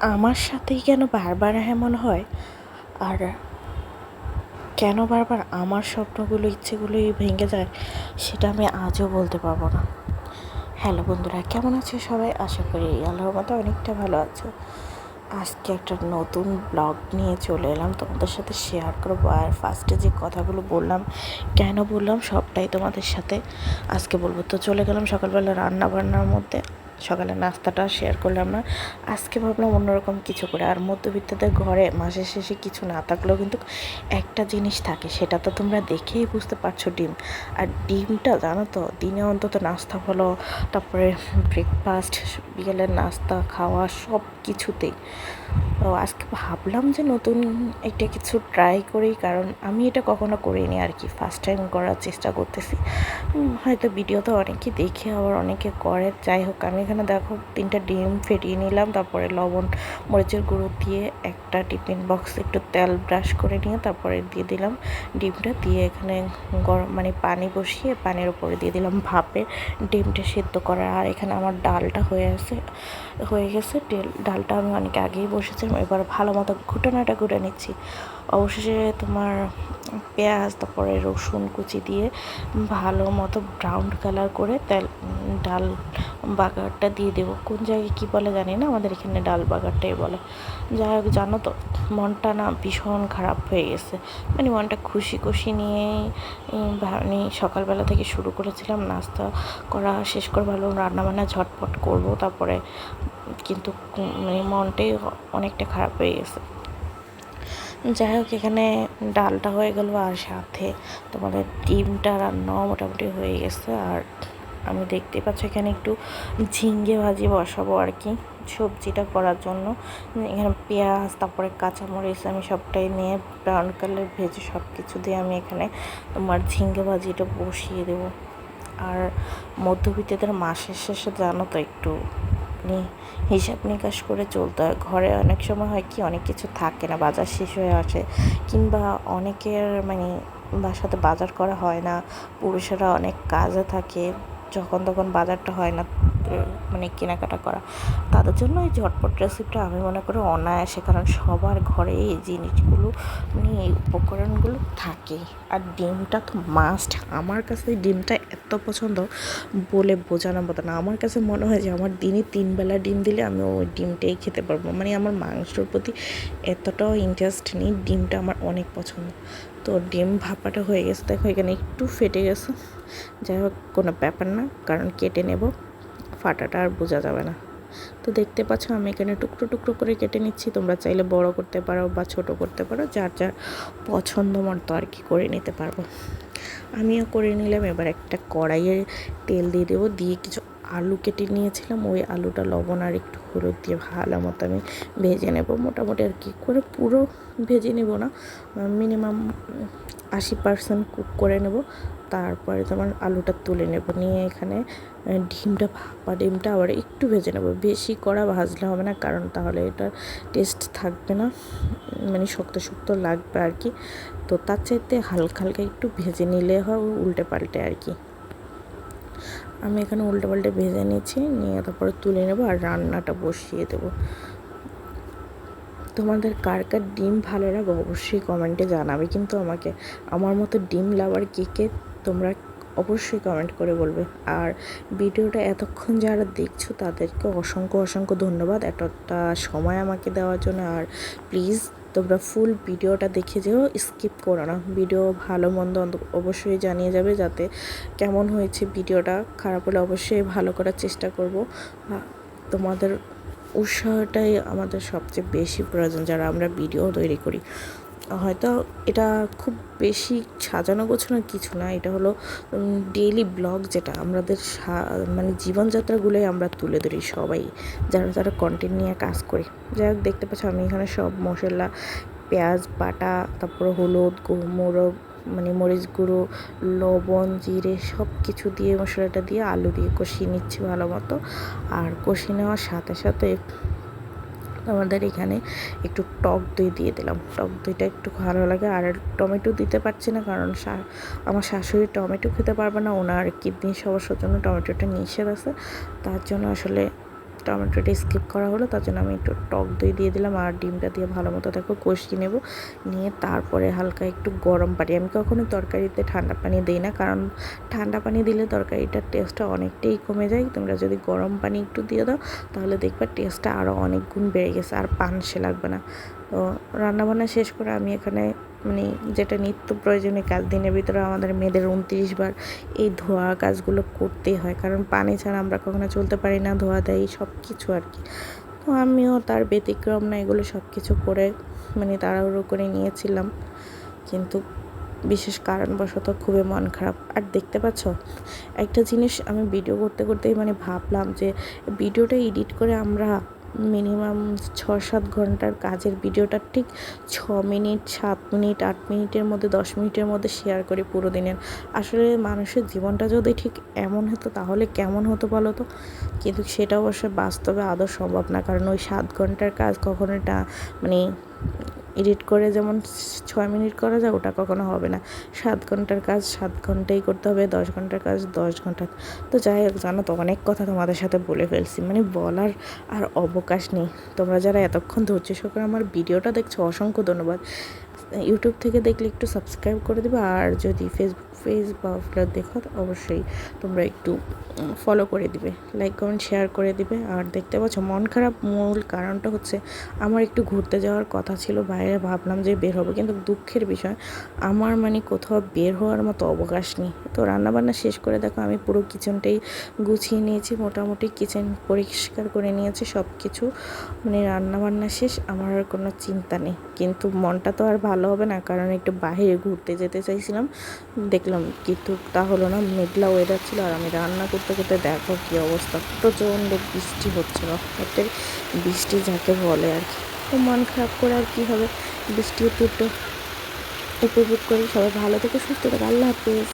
আমার সাথেই কেন বারবার এমন হয়? আর কেন বারবার আমার স্বপ্নগুলো ইচ্ছেগুলোই ভেঙে যায় সেটা আমি আজও বলতে পারব না। হ্যালো বন্ধুরা, কেমন আছো সবাই? আশা করি আল্লাহর মতো অনেকটা ভালো আছো। আজকে একটা নতুন ব্লগ নিয়ে চলে এলাম। তোমাদের সাথে শেয়ার করব। আর ফার্স্টে যে কথাগুলো বললাম, কেন বললাম সবটাই তোমাদের সাথে আজকে বলব। তো চলে গেলাম সকালবেলা রান্না বান্নার মধ্যে। সকালে নাস্তাটা শেয়ার করলাম না। আজকে ভাবলাম অন্যরকম কিছু করে। আর মধ্যবিত্তদের ঘরে মাসের শেষে কিছু না থাকলেও কিন্তু একটা জিনিস থাকে, সেটা তো তোমরা দেখেই বুঝতে পারছ ডিম। আর ডিমটা জানো তো, দিনে অন্তত নাস্তা হলো তারপরে ব্রেকফাস্ট বিকেলের নাস্তা, খাওয়া সব কিছুতেই তো আজকে ভাবলাম যে নতুন একটা কিছু ট্রাই করি, কারণ আমি এটা কখনো করিনি আর কি। ফার্স্ট টাইম করার চেষ্টা করতেছি। হয়তো ভিডিওতে অনেকে দেখে, আবার অনেকে করে। যাই হোক, আমি এখানে দেখো তিনটা ডিম ফেটিয়ে নিলাম, তারপরে লবণ, মরিচের গুঁড়ো দিয়ে একটা টিফিন বক্স, একটু তেল ব্রাশ করে নিয়ে তারপরে দিয়ে দিলাম ডিমটা, দিয়ে এখানে গরম মানে পানি বসিয়ে পানির উপরে দিয়ে দিলাম ভাপে। ডিমটা সেদ্ধ করা, আর এখানে আমার ডালটা হয়ে আছে, হয়ে গেছে। ডালটা আমি অনেক আগেই বসেছিলাম, এবার ভালো মতো ঘুটানাটা ঘুটে নিচ্ছি। অবশেষে তোমার পেঁয়াজ, তারপরে রসুন কুচি দিয়ে ভালো মতো ব্রাউন কালার করে তেল, ডাল বাগারটা দিয়ে দেবো। কোন জায়গায় কী বলে জানি না, আমাদের এখানে ডাল বাগারটাই বলে। যাই হোক, জানো তো, মনটা না ভীষণ খারাপ হয়ে গেছে। মানে মনটা খুশি খুশি নিয়েই মানে সকালবেলা থেকে শুরু করেছিলাম নাস্তা করা, শেষ করে ভালো রান্নাবান্না ঝটপট করব। তারপরে কিন্তু মানে মনটাই অনেকটা খারাপ হয়ে গেছে। যাই হোক, এখানে ডালটা হয়ে গেল আর সাথে তোমাদের ডিমটা রান্নাও মোটামুটি হয়ে গেছে। আর আমি দেখতে পাচ্ছি এখানে একটু ঝিঙ্গে ভাজি বসাবো আর কি, সবজিটা করার জন্য। এখানে পেঁয়াজ, তারপরে কাঁচামরিচ আমি সবটাই নিয়ে ব্রাউন কালার ভেজে সব কিছু দিয়ে আমি এখানে তোমার ঝিঙ্গে ভাজিটা বসিয়ে দেবো। আর মধ্যবিত্তদের মাসের শেষে জানো তো একটু মানে হিসাব নিকাশ করে চলতে হয়। ঘরে অনেক সময় হয় কি, অনেক কিছু থাকে না, বাজার শেষ হয়ে আসে। কিংবা অনেকের মানে বাসাতে বাজার করা হয় না, পুরুষেরা অনেক কাজে থাকে। যখন তখন বাজারটা হয় না মানে কেনাকাটা করা। তাদের জন্য এই ঝটপট রেসিপিটা আমি মনে করি অনায়াসে, কারণ সবার ঘরে এই জিনিসগুলো মানে এই উপকরণগুলো থাকে। আর ডিমটা তো মাস্ট আমার কাছে ডিমটা এত পছন্দ, বলে বোঝানোর মতো না। আমার কাছে মনে হয় যে আমার দিনে তিন বেলা ডিম দিলে আমি ওই ডিমটাই খেতে পারব। মানে আমার মাংসর প্রতি এতটাও ইন্টারেস্ট নেই, ডিমটা আমার অনেক পছন্দ। তো ডিম ভাপাটা হয়ে গেছে, দেখো এখানে একটু ফেটে গেছে। যাই হোক, কোনো ব্যাপার না, কারণ কেটে নেব। ফাটাটা আর বোঝা যাবে না। তো দেখতে পাচ্ছ, আমি এখানে টুকরো টুকরো করে কেটে নিচ্ছি। তোমরা চাইলে বড় করতে পারো বা ছোট করতে পারো, যার যার পছন্দ মতো আর কি করে নিতে পারব। আমিও করে নিলাম, এবার একটা কড়াইয়ে তেল দিয়ে দেবো, দিয়ে কিছু আলু কেটে নিয়েছিলাম, ওই আলুটা, লবণ আর একটু হলুদ দিয়ে ভালো মতো আমি ভেজে নেব। মোটামুটি আর কি করে পুরো ভেজে নেব না, মিনিমাম আশি পার্সেন্ট কুক করে নেব। তারপরে তোমার আলুটা তুলে নেব, নিয়ে এখানে ডিমটা, ভাপা ডিমটা আবার একটু ভেজে নেব। বেশি কড়া ভাজলে হবে না, কারণ তাহলে এটা টেস্ট থাকবে না মানে শক্ত শক্ত লাগবে আর কি। তো তার চাইতে হালকা হালকা একটু ভেজে নিলে হয়, উল্টে পাল্টে আর কি। আমি এখানে উল্টে পাল্টে ভেজে নিয়েছি, নিয়ে তারপরে তুলে নেব আর রান্নাটা বসিয়ে দেবো। তোমাদের কার কার ডিম ভালো লাগে অবশ্যই কমেন্টে জানাবে, কিন্তু আমাকে, আমার মতো ডিম লাভার কে কে তোমরা অবশ্যই কমেন্ট করে বলবে। আর ভিডিওটা এতক্ষণ যারা দেখছ, তাদেরকে অসংখ্য অসংখ্য ধন্যবাদ একটা সময় আমাকে দেওয়ার জন্য। আর প্লিজ তোমরা ফুল ভিডিওটা দেখে যেও স্কিপ করো না। ভিডিও ভালো, মন্দ অবশ্যই জানিয়ে যাবে যাতে কেমন হয়েছে ভিডিওটা। খারাপ হলে অবশ্যই ভালো করার চেষ্টা করব। তোমাদের উৎসাহটাই আমাদের সবচেয়ে বেশি প্রয়োজন, যারা আমরা ভিডিও তৈরি করি। হয়তো এটা খুব বেশি সাজানো গোছানো কিছু না, এটা হলো ডেইলি ব্লগ যেটা আমাদের মানে জীবনযাত্রাগুলোই আমরা তুলে ধরি সবাই, যারা যারা কন্টেন্ট নিয়ে কাজ করি। যাই হোক, দেখতে পাচ্ছ আমি এখানে সব মশলা, পেঁয়াজ, বাটা, তারপরে হলুদ, গু- মোড়ক মানে মরিচ গুঁড়ো, লবণ, জিরে সব কিছু দিয়ে, মশলাটা দিয়ে, আলু দিয়ে কষিয়ে নিচ্ছি ভালো মতো। আর কষিয়ে নেওয়ার সাথে সাথে আমাদের এখানে একটু টক দই দিয়ে দিলাম। টক দইটা একটু ভালো লাগে। আর টমেটো দিতে পারছি না কারণ আমার শাশুড়ি টমেটো খেতে পারবে না। ওনার কিডনি সমস্যার জন্য টমেটোটা নিষেধ আছে। তার জন্য আসলে টমেটোটা স্কিপ করা হলো, তার জন্য আমি একটু টক দই দিয়ে দিলাম আর ডিমটা দিয়ে ভালো মতো দেখো কষিয়ে নেব। নিয়ে তারপরে হালকা একটু গরম পানি, আমি কখনো তরকারিতে ঠান্ডা পানি দিই না, কারণ ঠান্ডা পানি দিলে তরকারিটার টেস্টটা অনেকটাই কমে যায়। তোমরা যদি গরম পানি একটু দিয়ে দাও, তাহলে দেখবে টেস্টটা আরও অনেক গুণ বেড়ে গেছে, আর পানসে লাগবে না। তো রান্নাবান্না শেষ করে আমি এখানে মানে যেটা নিত্য প্রয়োজনীয় কাজ, দিনের ভিতরে আমাদের মেয়েদের উনত্রিশ বার এই ধোয়া কাজগুলো করতেই হয়। কারণ পানি ছাড়া আমরা কখনো চলতে পারি না, ধোয়া দেয় সব কিছু আর কি। তো আমিও তার ব্যতিক্রম না, এগুলো সব কিছু করে মানে তাড়াহুড়ো করে নিয়েছিলাম। কিন্তু বিশেষ কারণবশত খুবই মন খারাপ। আর দেখতে পাচ্ছ, একটা জিনিস আমি ভিডিও করতে, করতেই মানে ভাবলাম যে ভিডিওটা এডিট করে আমরা মিনিমাম ছ সাত ঘণ্টার কাজের ভিডিওটা ঠিক ছ মিনিট, সাত মিনিট, আট মিনিটের মধ্যে, দশ মিনিটের মধ্যে শেয়ার করি পুরো দিনের। আসলে মানুষের জীবনটা যদি ঠিক এমন হতো, তাহলে কেমন হতো বলো তো? কিন্তু সেটা অবশ্য বাস্তবে আদৌ সম্ভব না। কারণ ওই সাত ঘণ্টার কাজ কখনো এটা মানে এডিট করে যেমন ছয় মিনিট করা যায়, ওটা কখনো হবে না। সাত ঘণ্টার কাজ সাত ঘন্টাই করতে হবে, দশ ঘণ্টার কাজ দশ ঘণ্টা। তো যাই হোক, জানো তো, অনেক কথা তোমাদের সাথে বলে ফেলছি। মানে বলার আর অবকাশ নেই। তোমরা যারা এতক্ষণ ধৈর্য সহকারে আমার ভিডিওটা দেখছ, অসংখ্য ধন্যবাদ। ইউটিউব থেকে দেখলে একটু সাবস্ক্রাইব করে দেবে, আর যদি ফেসবুক পেজ বা ফ্লোর দেখো অবশ্যই তোমরা একটু ফলো করে দিবে। লাইক কমেন্ট শেয়ার করে দিবে। আর দেখতে পাচ্ছ, মন খারাপ মূল কারণটা হচ্ছে আমার একটু ঘুরতে যাওয়ার কথা ছিল, বাইরে ভাবলাম যে বের হব। কিন্তু দুঃখের বিষয়, আমার মানে কোথাও বের হওয়ার মতো অবকাশ নেই। তো রান্নাবান্না শেষ করে দেখো, আমি পুরো কিচেনটাই গুছিয়ে নিয়েছি, মোটামুটি কিচেন পরিষ্কার করে নিয়েছি সব কিছু মানে রান্নাবান্না শেষ, আমার আর কোনো চিন্তা নেই। কিন্তু মনটা তো আর ভালো হবে না, কারণ একটু বাইরে ঘুরতে যেতে চাইছিলাম। দেখলাম কিন্তু তা হলো না, মেঘলা ওয়েদার ছিল আর আমি রান্না করতে করতে দেখো কী অবস্থা, প্রচণ্ড বৃষ্টি হচ্ছে একটা বৃষ্টি যাকে বলে আর কি। তো মন খারাপ করে আর কী হবে, বৃষ্টি একটু একটু উপভোগ করে, সবাই ভালো থেকে, সুস্থ থাকে, আল্লাহ হাফিজ।